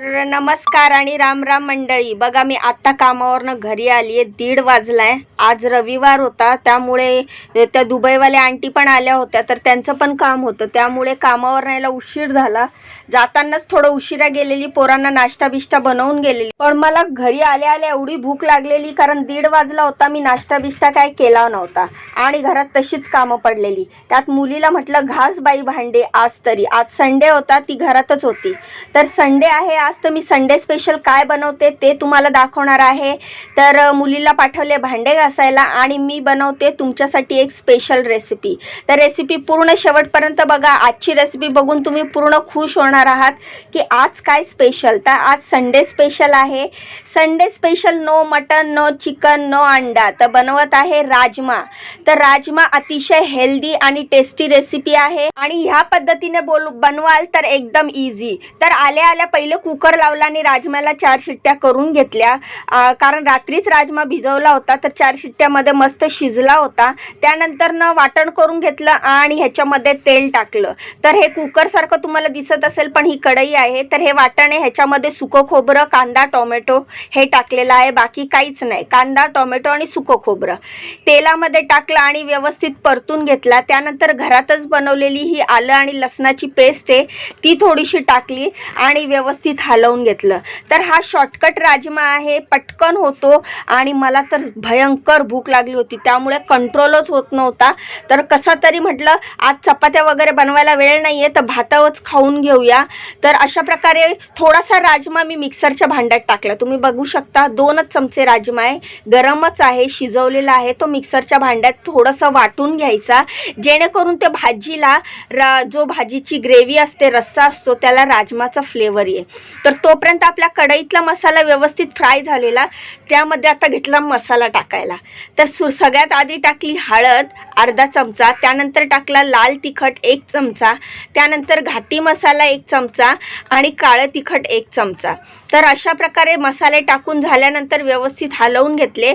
तर नमस्कार आणि राम राम मंडळी. बघा मी आत्ता कामावरनं घरी आली आहे दीड वाजलाय. आज रविवार होता. त्यामुळे त्या दुबईवाल्या आंटी पण आल्या होत्या. तर त्यांचं पण काम होतं. त्यामुळे कामावर यायला उशीर झाला. जातानाच थोडं उशिरा गेलेली. पोरांना नाश्ता बिष्टा बनवून गेलेली. पण मला घरी आल्या आल्या एवढी भूक लागलेली. कारण दीड वाजला होता. मी नाश्ता बिष्टा काय केला नव्हता. आणि घरात तशीच कामं पडलेली. त्यात मुलीला म्हटलं घास बाई भांडे. आज तरी. आज संडे होता. ती घरातच होती. तर संडे आहे. आज तर मी संडे स्पेशल काय बनवते ते तुम्हाला दाखवणार आहे. तर मुलीला पाठवले भांडे घासायला आणि मी बनवते तुमच्यासाठी एक स्पेशल रेसिपी तर रेसिपी पूर्ण शेवटपर्यंत बघा. आजची रेसिपी बघून तुम्ही पूर्ण खुश होणार आहात की आज काय स्पेशल तर आज संडे स्पेशल आहे. Sunday special no mutton no chicken no अंडा. तर बनवत आहे राजमा. तर राजमा अतिशय हेल्दी आणि टेस्टी रेसिपी आहे. आणि ह्या पद्धतीने बोल बनवाल तर एकदम इझी तर आल्या आल्या पहिले कुक कुकर लावला आणि राजम्याला चार शिट्ट्या करून घेतल्या. कारण रात्रीच राजमा भिजवला होता तर चार शिट्ट्यामध्ये मस्त शिजला होता. त्यानंतर न वाटण करून घेतलं आणि ह्याच्यामध्ये तेल टाकलं. तर हे कुकरसारखं तुम्हाला दिसत असेल पण ही कढई आहे. तर हे वाटण आहे ह्याच्यामध्ये सुकं खोबरं कांदा टोमॅटो हे टाकलेलं आहे. बाकी काहीच नाही. कांदा टोमॅटो आणि सुकं खोबरं. तेलामध्ये टाकलं आणि व्यवस्थित परतून घेतला. त्यानंतर घरातच बनवलेली ही आलं आणि लसणाची पेस्ट आहे ती थोडीशी टाकली आणि व्यवस्थित हलवून घेतलं. तर हा शॉर्टकट राजमा आहे पटकन होतो आणि मला तर भयंकर भूक लागली होती. त्यामुळे कंट्रोलच होत नव्हता. तर कसा तरी म्हटलं आज चपात्या वगैरे बनवायला वेळ नाही आहे तर भातावच खाऊन घेऊया. तर अशा प्रकारे थोडासा राजमा मी मिक्सरच्या भांड्यात टाकला. तुम्ही बघू शकता दोनच चमचे राजमा आहे. गरमच आहे शिजवलेला आहे. तो मिक्सरच्या भांड्यात थोडंसं वाटून घ्यायचा. जेणेकरून ते भाजीला र जो भाजीची ग्रेव्ही असते रस्सा असतो त्याला राजमाचा फ्लेवर येईल. तर तोपर्यंत आपल्या कढईतला मसाला व्यवस्थित फ्राय झालेला त्यामध्ये आता घेतला मसाला टाकायला. तर सु सगळ्यात आधी टाकली हळद अर्धा चमचा त्यानंतर टाकला लाल तिखट एक चमचा त्यानंतर घाटी मसाला एक चमचा आणि काळं तिखट एक चमचा. तर अशा प्रकारे मसाले टाकून झाल्यानंतर व्यवस्थित हलवून घेतले.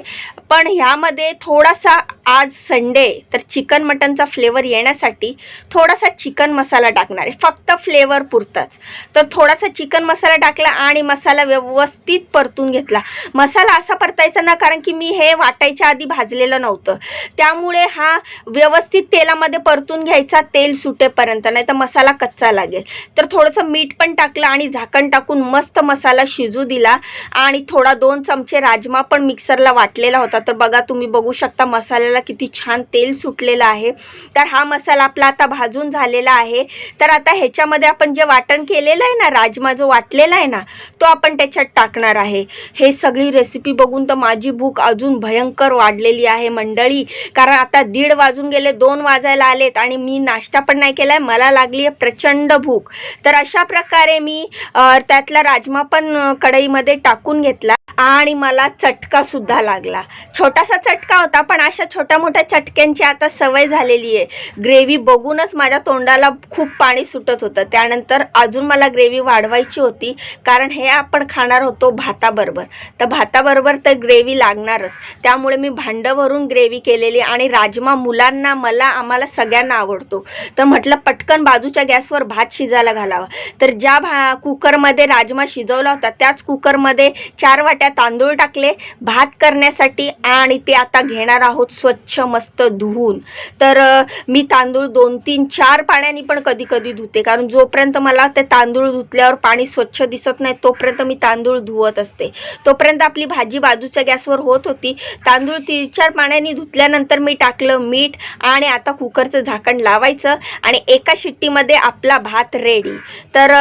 पण ह्यामध्ये थोडासा आज संडे तर चिकन मटनचा फ्लेवर येण्यासाठी थोडासा चिकन मसाला टाकणार आहे. फक्त फ्लेवर पुरताच. तर थोडासा चिकन मसाला टाकला आणि मसाला व्यवस्थित परतून घेतला. मसाला असा परतायचा ना कारण की मी हे वाटायच्या आधी भाजलेलं नव्हतं. त्यामुळे हा व्यवस्थित तेलामध्ये परतून घ्यायचा तेल सुटेपर्यंत नाही तर मसाला कच्चा लागेल. तर थोडंसं मीठ पण टाकलं आणि झाकण टाकून मस्त मसाला शिजू दिला. आणि थोडा दोन चमचे राजमा पण मिक्सरला वाटलेला होता. तर बघा तुम्ही बघू शकता मसाल्याला किती छान तेल सुटलेलं आहे. तर हा मसाला आपला आता भाजून झालेला आहे. तर आता ह्याच्यामध्ये आपण जे वाटण केलेलं आहे ना राजमा जो वाटलेला आहे ना तो आपण त्याच्यात टाकणार आहे. हे सगळी रेसिपी बघून तर माझी भूक अजून भयंकर वाढलेली आहे मंडळी. कारण आता दीड वाजून गेले दोन वाजायला आलेत आणि मी नाश्ता पण नाही केला आहे मला लागली आहे प्रचंड भूक. तर अशा प्रकारे मी त्यातला राजमा पण कढईमध्ये टाकून घेतला आणि मला चटका सुद्धा लागला. छोटासा चटका होता पण अशा छोट्या मोठ्या चटक्यांची आता सवय झालेली आहे. ग्रेव्ही बघूनच माझ्या तोंडाला खूप पाणी सुटत होतं. त्यानंतर अजून मला ग्रेव्ही वाढवायची होती कारण हे आपण खाणार होतो भाताबरोबर. तर भाताबरोबर तर ग्रेव्ही लागणारच. त्यामुळे मी भांडं भरून ग्रेव्ही केलेली आणि राजमा मुलांना मला आम्हाला सगळ्यांना आवडतो. तर म्हटलं पटकन बाजूच्या गॅसवर भात शिजायला घालावा. तर ज्या भा कुकरमध्ये राजमा शिजवला होता त्याच कुकरमध्ये चार वाट्या तांदूळ टाकले. भात करण्यासाठी आणि ते आता घेणार आहोत स्वच्छ मस्त धुवून. तर मी तांदूळ दोन तीन चार पाण्याने पण कधी कधी धुते. कारण जोपर्यंत मला ते तांदूळ धुतल्यावर पाणी स्वच्छ दिसत नाही तोपर्यंत मी तांदूळ धुवत असते. तोपर्यंत आपली भाजी बाजूच्या गॅसवर होत होती. तांदूळ तीन चार पाण्याने धुतल्यानंतर मी टाकलं मीठ आणि आता कुकरचं झाकण लावायचं आणि एका शिट्टीमध्ये आपला भात रेडी तर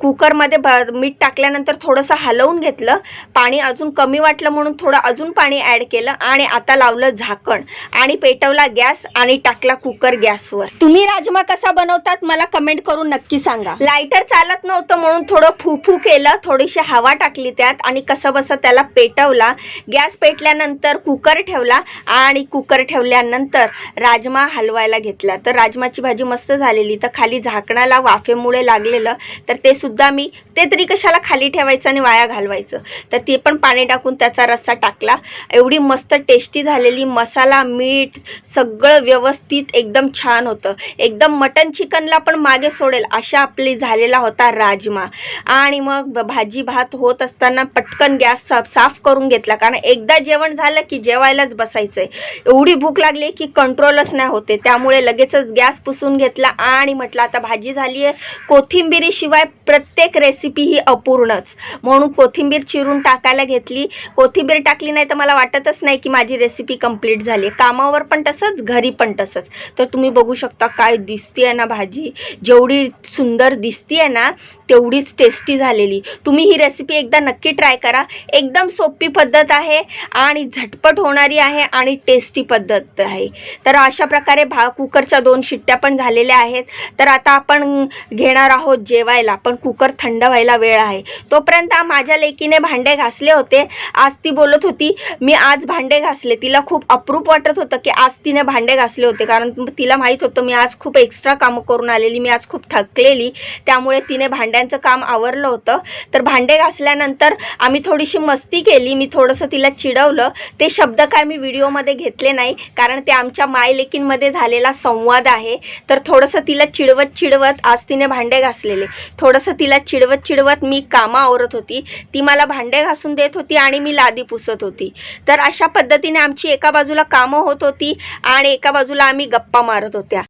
कुकरमध्ये भा मीठ टाकल्यानंतर थोडंसं हलवून घेतलं. पाणी अजून कमी वाटलं म्हणून थोडं अजून पाणी ॲड केलं. आणि आता लावलं झाकण आणि पेटवला गॅस आणि टाकला कुकर गॅसवर. तुम्ही राजमा कसा बनवतात मला कमेंट करून नक्की सांगा. लायटर चालत नव्हतं म्हणून थोडं फुफू केलं थोडीशी हवा टाकली त्यात आणि कसं बसं त्याला पेटवला. गॅस पेटल्यानंतर कुकर ठेवला आणि कुकर ठेवल्यानंतर राजमा हलवायला घेतला. तर राजमाची भाजी मस्त झालेली. तर खाली झाकणाला वाफेमुळे लागलेलं. तर ते सुद्धा मी ते तरी कशाला खाली ठेवायचं आणि वाया घालवायचं. तर ते पण पाणी टाकून त्याचा रस्सा टाकला. एवढी मस्त टेस्टी झालेली मसाला मीठ सगळं व्यवस्थित एकदम छान होतं. एकदम मटन चिकनला पण मागे सोडेल अशा आपली झालेला होता राजमा. आणि मग भाजी भात होत असताना पटकन गॅस साफ साफ करून घेतला. कारण एकदा जेवण झालं की जेवायलाच बसायचं आहे एवढी भूक लागली की कंट्रोलच नाही होते. त्यामुळे लगेचच गॅस पुसून घेतला आणि म्हटलं आता भाजी झाली आहे. कोथिंबिरीशिवाय प्रत्येक रेसिपी ही अपूर्णच. म्हणून कोथिंबीर चिरून टाकायला घेतली. कोथिंबीर टाकली नाही तर मला वाटतच नाही की माझी रेसिपी कंप्लीट झाली कामावर पण तसंच घरी पण तसंच. तर तुम्ही बघू शकता काय दिसते आहे ना भाजी. जेवढी सुंदर दिसते आहे ना तेवढीच टेस्टी झालेली. तुम्ही ही रेसिपी एकदा नक्की ट्राय करा. एकदम सोपी पद्धत आहे आणि झटपट होणारी आहे आणि टेस्टी पद्धत आहे. तर अशा प्रकारे भा कुकरच्या दोन शिट्ट्या पण झालेल्या आहेत. तर आता आपण घेणार आहोत जेवायला. पण कुकर थंड व्हायला वेळ आहे. तोपर्यंत माझ्या लेकीने भांडे घासले होते. आज ती बोलत होती मी आज भांडे घासले. तिला खूप अप्रूप वाटत होतं की आज तिने भांडे घासले होते. कारण तिला माहीत होतं मी आज खूप एक्स्ट्रा कामं करून आलेली. मी आज खूप थकलेली. त्यामुळे तिने भांडे भांड्यांचं काम आवरलं होतं. तर भांडे घासल्यानंतर आम्ही थोडीशी मस्ती केली. मी थोडंसं तिला चिडवलं. ते शब्द काय मी व्हिडिओमध्ये घेतले नाही. कारण ते आमच्या मायलेकींमध्ये झालेला संवाद आहे. तर थोडंसं तिला चिडवत चिडवत आज तिने भांडे घासलेले. थोडंसं तिला चिडवत चिडवत मी कामं आवरत होती. ती मला भांडे घासून देत होती आणि मी लादी पुसत होती. तर अशा पद्धतीने आमची एका बाजूला कामं होत होती आणि एका बाजूला आम्ही गप्पा मारत होत्या.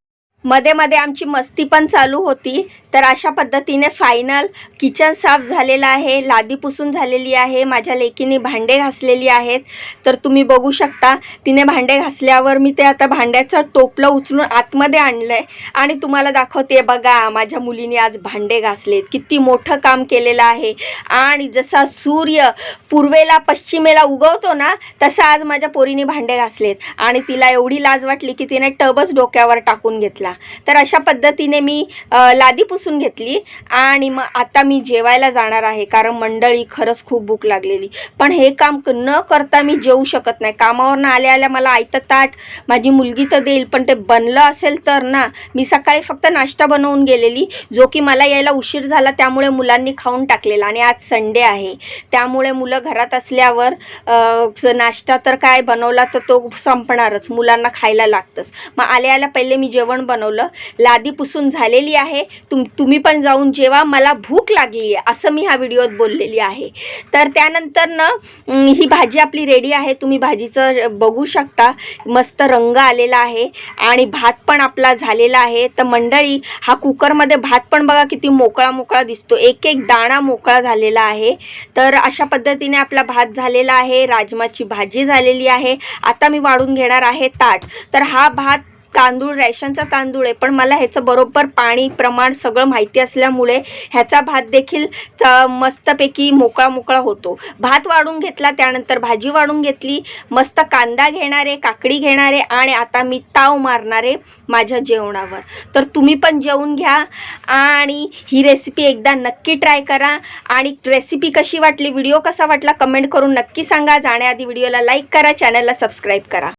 मध्ये मध्ये आमची मस्ती पण चालू होती. तर अशा पद्धतीने फायनल किचन साफ झालेलं आहे लादी पुसून झालेली आहे माझ्या लेकीने भांडे घासलेली आहेत. तर तुम्ही बघू शकता तिने भांडे घासल्यावर मी ते आता भांड्याचं टोपलं उचलून आतमध्ये आणलं आहे आणि तुम्हाला दाखवते बघा माझ्या मुलीने आज भांडे घासलेत. किती मोठं काम केलेलं आहे. आणि जसा सूर्य पूर्वेला पश्चिमेला उगवतो ना तसं आज माझ्या पोरीने भांडे घासलेत. आणि तिला एवढी लाज वाटली की तिने टबच डोक्यावर टाकून घेतला. तर अशा पद्धतीने मी लादी लादी पुसून घेतली आणि मग आता मी जेवायला जाणार आहे कारण मंडळी खरंच खूप भूक लागलेली. पण हे काम न करता मी जेवू शकत नाही. कामावरनं आल्या आल्या मला आयतं ताट माझी मुलगी तर देईल पण ते बनलं असेल तर ना मी सकाळी फक्त नाश्ता बनवून गेलेली. जो की मला यायला उशीर झाला त्यामुळे मुलांनी खाऊन टाकलेला आणि आज संडे आहे. त्यामुळे मुलं घरात असल्यावर नाश्ता तर काय बनवला तर तो संपणारच. मुलांना खायला लागतंच. मग आल्या आल्या पहिले मी जेवण बनवलं. लादी पुसून झालेली आहे. तुम तुम्ही पण जाऊन जेवा मला भूक लागली आहे असं मी ह्या व्हिडिओत बोललेली आहे. तर त्यानंतर ना ही भाजी आपली रेडी आहे तुम्ही भाजीचं बघू शकता. मस्त रंग आलेला आहे आणि भात पण आपला झालेला आहे. तर मंडळी हा कुकरमध्ये भात पण बघा किती मोकळा मोकळा दिसतो. एक एक दाणा मोकळा झालेला आहे. तर अशा पद्धतीने आपला भात झालेला आहे. राजमाची भाजी झालेली आहे. आता मी वाढून घेणार आहे ताट. तर हा भात तांदूळ रॅशनचा तांदूळ आहे. पण मला ह्याचं बरोबर पाणी प्रमाण सगळं माहिती असल्यामुळे ह्याचा भात देखील च- मस्तपैकी मोकळा मोकळा होतो. भात वाढून घेतला त्यानंतर भाजी वाढून घेतली. मस्त कांदा घेणारे काकडी घेणारे आणि आता मी ताव मारणारे माझ्या जेवणावर. तर तुम्ही पण जेवून घ्या आणि ही रेसिपी एकदा नक्की ट्राय करा. आणि रेसिपी कशी वाटली व्हिडिओ कसा वाटला कमेंट करून नक्की सांगा. जाण्याआधी व्हिडिओला लाईक करा चॅनलला सबस्क्राईब करा.